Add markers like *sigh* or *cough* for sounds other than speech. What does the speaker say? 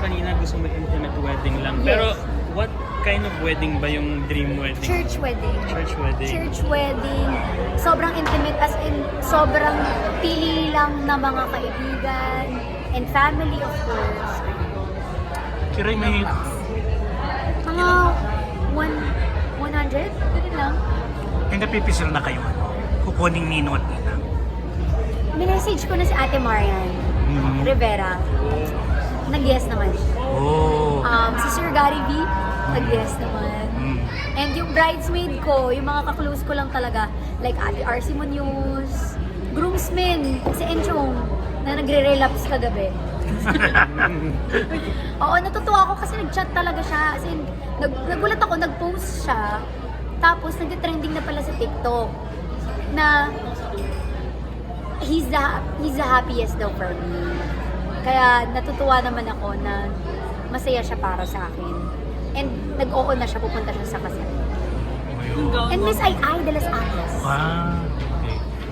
kanina gusto mo intimate wedding lang. Yes. Pero what kind of wedding ba yung dream wedding? Church wedding. Church wedding. Church wedding. Sobrang intimate as in sobrang pili lang na mga kaibigan and family of course. Kiray may Mga one, 100? Ganun lang. may napipisil na kayo ano? Kukuning Nino at Nina. Minessage ko na si Ate Marian Mm. Rivera. Nag-yes naman. Oh. Um, si Sir Gary V, nag-yes naman. Mm. And yung bridesmaid ko, yung mga kaklose ko lang talaga, like Ate RC Munoz, groomsmen, si Enchong, na nagre-relapse kagabi. *laughs* Oo, natutuwa ako kasi nag-chat talaga siya. As in, nag, nagulat ako, nag-post siya. Tapos, nag-trending na pala sa TikTok na he's the, he's the happiest daw for me. Kaya natutuwa naman ako na masaya siya para sa akin. And nag-oo na siya, pupunta siya sa kasal. And Miss Ai Ai de las Angas. Wow.